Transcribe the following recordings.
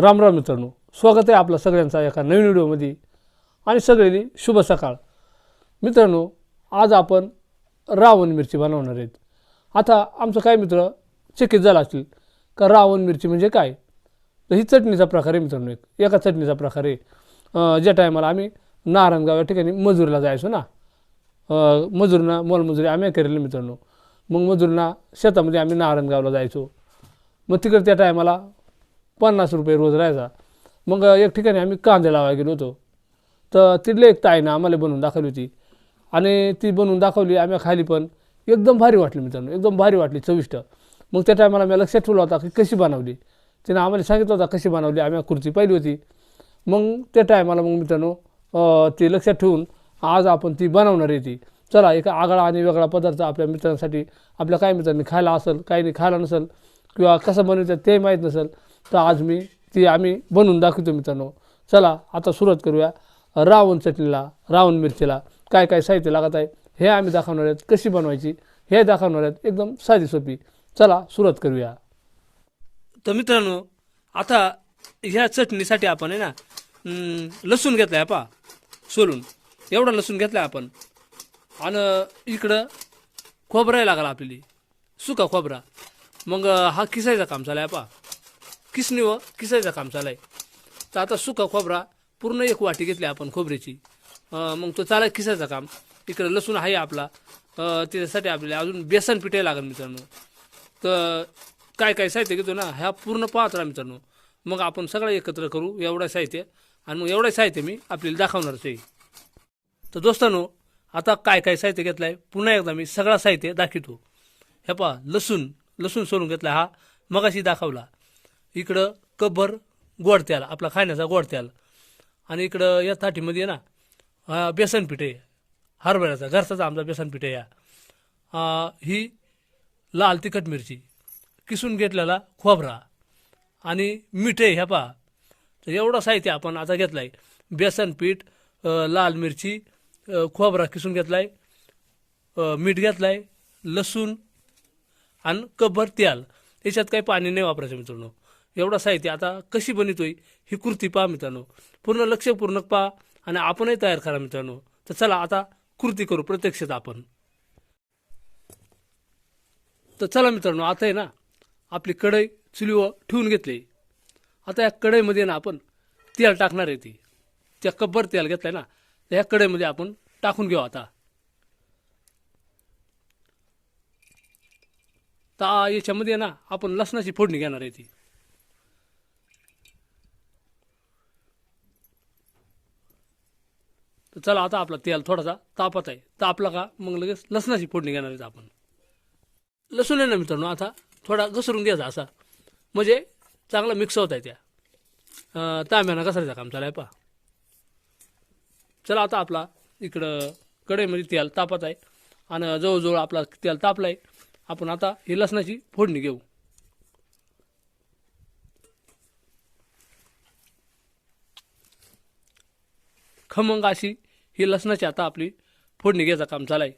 राम राम मित्रांनो स्वागत आहे आपलं सगळ्यांचा एका नवीन व्हिडिओमध्ये. आणि सगळ्यांनी शुभ सकाळ. मित्रांनो आज आपण रावण मिरची बनवणार आहेत. आता आमचं काय मित्र चकित झाला असतील का रावण मिरची म्हणजे काय? तर ही चटणीचा प्रकार आहे मित्रांनो एक. एका चटणीचा प्रकार आहे. ज्या टायमाला आम्ही नारायणगाव या ठिकाणी मजुरीला जायचो ना अं, मजुरीना मोलमजुरी आम्ही करेल मित्रांनो. मग मजुरीना शेतामध्ये आम्ही नारायणगावला जायचो. मग तिकडे त्या टायमाला पन्नास रुपये रोज राहायचा. मग एक ठिकाणी आम्ही कांदे लावायला गेलो होतो. तर तिथले एक ताईनं आम्हाला बनवून दाखवली होती. आणि ती बनवून दाखवली आम्ही खाली पण. एकदम भारी वाटली मित्रांनो एकदम भारी वाटली चविष्ट. मग त्या टायमाला मी लक्षात ठेवला होता की कशी बनवली. तिने आम्हाला सांगितलं होता कशी बनवली आम्ही कुर्ती पाहिली होती. मग त्या टायमाला मग मित्रांनो ती लक्षात ठेवून आज आपण ती बनवणार आहे ती. चला एक आगळा आणि वेगळा पदार्थ आपल्या मित्रांसाठी आपल्या काही मित्रांनी खायला असेल काही नाही खायला नसेल किंवा कसं बनवायचं ते माहीत नसेल तर आज मी ती आम्ही बनवून दाखवतो मित्रांनो. चला आता सुरुवात करूया. रावण चटणीला रावण मिरचीला काय काय साहित्य लागत आहे हे आम्ही दाखवणार आहेत. कशी बनवायची हे दाखवणार आहेत. एकदम साधी सोपी. चला सुरुवात करूया. तर मित्रांनो आता ह्या चटणीसाठी आपण आहे ना लसूण घेतला आहे पा सोलून. एवढा लसूण घेतला आपण. आणि इकडं खोबरा लागला आपली सुका खोबरा. मग हा किसायचा काम चालाय पा किसणी व किसायचं काम चालाय तर आता सुका खोबरा पूर्ण एक वाटी घेतली आपण खोबऱ्याची. मग तो चालाय किसायचं काम. इकडं लसूण आहे आपला. त्याच्यासाठी आपल्याला अजून बेसन पिठाही लागेल मित्रांनो. तर काय काय साहित्य घेतो ना ह्या पूर्ण पाहत राहा मित्रांनो. मग आपण सगळं एकत्र करू एवढं साहित्य. आणि मग एवढं साहित्य मी आपल्याला दाखवणारच आहे. तर दोस्तांनो आता काय काय साहित्य घेतलं आहे पुन्हा एकदा मी सगळा साहित्य दाखवतो. हे पहा लसूण. लसूण सोलून घेतला हा. मगाशी दाखवला. इकडं कब्बर गोड आपला खाण्याचा गोड तेल आणि इकडं या थाटीमध्ये आहे ना बेसन पीठ आहे हरभऱ्याचा घरचाचा आमचा बेसन पीठ आहे या ही लाल तिखट मिरची किसून घेतलेला खोबरा आणि मिठे आहे ह्या पहा. तर एवढं साहित्य आपण आता घेतलं आहे बेसन पीठ लाल मिरची खोबरा किसून घेतला आहे मीठ घेतला आहे लसूण आणि कब्बर तेल. याच्यात काही पाणी नाही वापरायचं मित्रांनो. एवढं साहित्य आता कशी बनितोय ही कृती पहा मित्रांनो. पूर्ण लक्षपूर्वक पहा आणि आपणही तयार करा मित्रांनो. तर चला आता कृती करू प्रत्यक्षात आपण. तर चला मित्रांनो आता आहे ना आपली कढई चुलीवर ठेवून घेतली. आता या कढईमध्ये ना आपण तेल टाकणार आहे ती. त्या कब्बर तेल घेतलंय ना तर ह्या कढईमध्ये आपण टाकून घेऊ आता. तर याच्यामध्ये ना आपण लसणाची फोडणी घेणार आहे ती. चला आता आपला तेल थोडासा तापत आहे. तापला का मग लगेच लसणाची फोडणी घेणार आहेत आपण. लसूण आहे ना मित्रांनो आता थोडा घसरून द्यायचा असा. म्हणजे चांगला मिक्स होत आहे त्या. अं, तांब्यानं काम चालाय पा चला आता आपला इकडं कढईमध्ये तेल तापत आहे. आणि जवळजवळ आपला तेल तापला आहे आपण आता ही लसणाची फोडणी घेऊ. खमंग अशी ही लसणाची आता आपली फोडणी घ्यायचं काम चालाय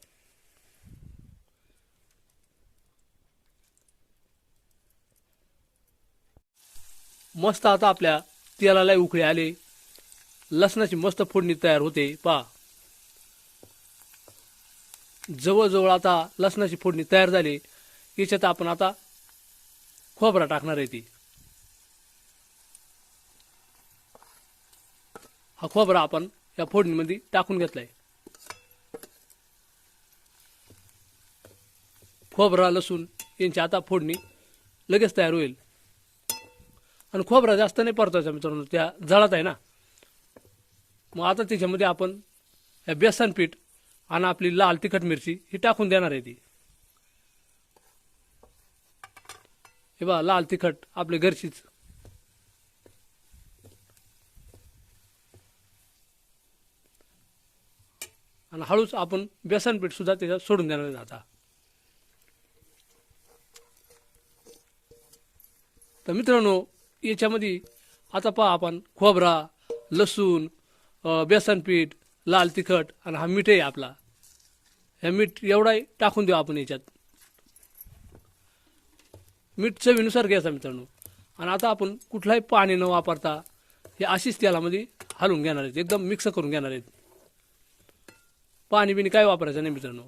मस्त आता आपल्या तेलाला उकळे आले. लसणाची मस्त फोडणी तयार होते पा जवळजवळ आता लसणाची फोडणी तयार झाली. याच्यात आपण आता खोबरा टाकणार आहे ती. हा खोबरा आपण या फोडणीमध्ये टाकून घेतलाय. खोबरा लसूण यांची आता फोडणी लगेच तयार होईल. आणि खोबरा जास्त नाही परतायचा मित्रांनो त्या जळत आहे ना. मग आता त्याच्यामध्ये आपण हे बेसन पीठ आणि आपली लाल तिखट मिरची ही टाकून देणार आहे ती. हे बा लाल तिखट आपल्या घरचीच. आणि हळूच आपण बेसन सुद्धा त्याच्यात सोडून देणार आहे आता. तर मित्रांनो याच्यामध्ये आता पहा आपण खोबरा लसूण बेसनपीठ बेसन पीठ लाल तिखट आणि हा मीठ आहे आपला. हे मीठ एवढाही टाकून देऊ आपण याच्यात. मीठ चवीनुसार घ्यायचा मित्रांनो. आणि आता आपण कुठलाही पाणी न वापरता हे अशीच तेलामध्ये हलवून घेणार आहेत. एकदम मिक्स करून घेणार आहेत. पाणी बिणी काय वापरायचं नाही मित्रांनो?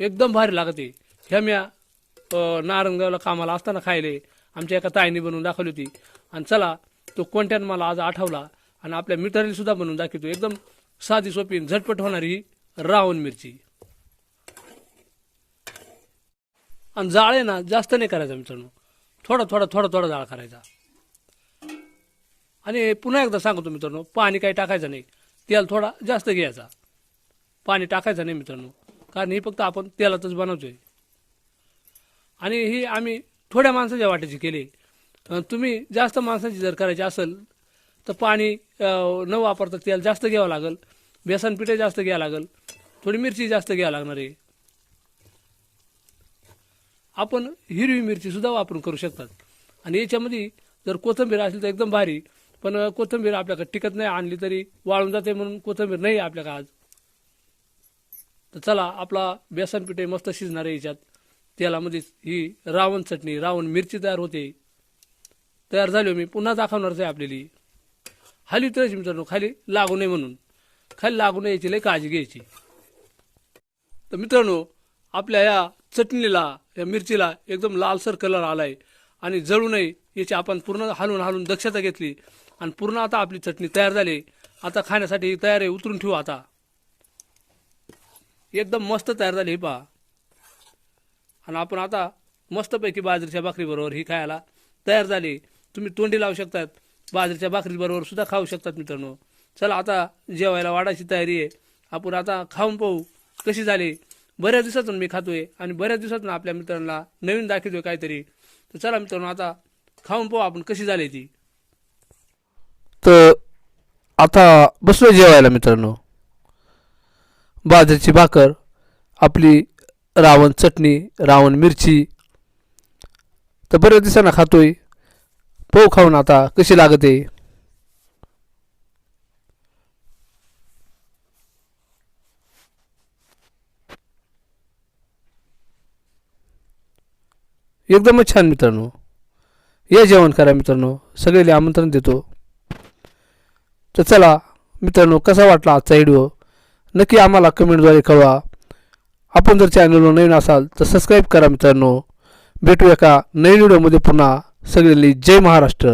एकदम भारी लागते. ह्या म्या नारंगावला कामाला असताना खायले. आमच्या एका ताईने बनवून दाखवली होती. आणि चला तो कोणत्यानं मला आज आठवला. आणि आपल्या मित्रांनी सुद्धा बनवून दाखवतो. एकदम साधी सोपी आणि झटपट होणारी रावण मिरची. आणि जाळ आहे ना जास्त नाही करायचा मित्रांनो. थोडा थोडा थोडा थोडा जाळ करायचा. आणि पुन्हा एकदा सांगतो मित्रांनो पाणी काही टाकायचं नाही. तेल थोडा जास्त घ्यायचा. पाणी टाकायचं नाही मित्रांनो कारण ही फक्त आपण तेलातच बनवतोय. आणि ही आम्ही थोड्या माणसाच्या वाट्याची केली. तुम्ही जास्त माणसाची जर करायची असेल तर पाणी न वापरता तेल जास्त घ्यावं लागेल. बेसन पिठे जास्त घ्यावं लागेल. थोडी मिरची जास्त घ्यावं लागणार आहे. आपण हिरवी मिरची सुद्धा वापरून करू शकतात. आणि याच्यामध्ये जर कोथिंबीर असेल तर एकदम भारी. पण कोथंबीर कोथिंबीर आपल्याकडे टिकत नाही आणली तरी वाळून जाते म्हणून कोथिंबीर नाही आपल्याकडे आज. तर चला आपला बेसन पिठे मस्त शिजणार आहे याच्यात. तेलामध्ये ही रावण चटणी रावण मिरची तयार होते. तयार झाली मी पुन्हा दाखवणारच आहे आपल्याली. हाली उतरायची मित्रांनो खाली लागू नये म्हणून. खाली लागू नये याची लई काळजी घ्यायची. तर मित्रांनो आपल्या या चटणीला या मिरचीला एकदम लालसर कलर आलाय. आणि जळू नये याची आपण पूर्ण हलवून हालून दक्षता घेतली. आणि पूर्ण आता आपली चटणी तयार झाली. आता खाण्यासाठी तयार आहे उतरून ठेवू आता. एकदम मस्त तयार झाली ही पहा. आणि आपण आता मस्तपैकी बाजरीच्या भाकरीबरोबर ही खायला तयार झाली. तुम्ही तोंडी लावू शकतात. बाजरीच्या भाकरीबरोबर सुद्धा खाऊ शकतात मित्रांनो. चला आता जेवायला वाढायची तयारी आहे. आपण आता खाऊन पाहू कशी झाली. बऱ्याच दिवसातून मी खातोय आणि बऱ्याच दिवसातून आपल्या मित्रांना नवीन दाखवतोय काहीतरी. तर चला मित्रांनो आता खाऊन पाहू आपण कशी झाली ती. तर आता बसलो जेवायला मित्रांनो. बाजरीची भाकर आपली रावण चटणी रावण मिरची. तर बऱ्याच दिवसांना खातोय. पोह खाऊन आता कशी लागते? एकदमच छान मित्रांनो. या जेवण करा मित्रांनो. सगळ्याला आमंत्रण देतो. तर चला मित्रांनो कसा वाटला आजचा व्हिडिओ नक्की आम्हाला कमेंटद्वारे कळवा. आपण जर चॅनलवर नवीन असाल तर सबस्क्राईब करा मित्रांनो. भेटू एका नवीन व्हिडिओमध्ये पुन्हा. सगळ्यांनी जय महाराष्ट्र.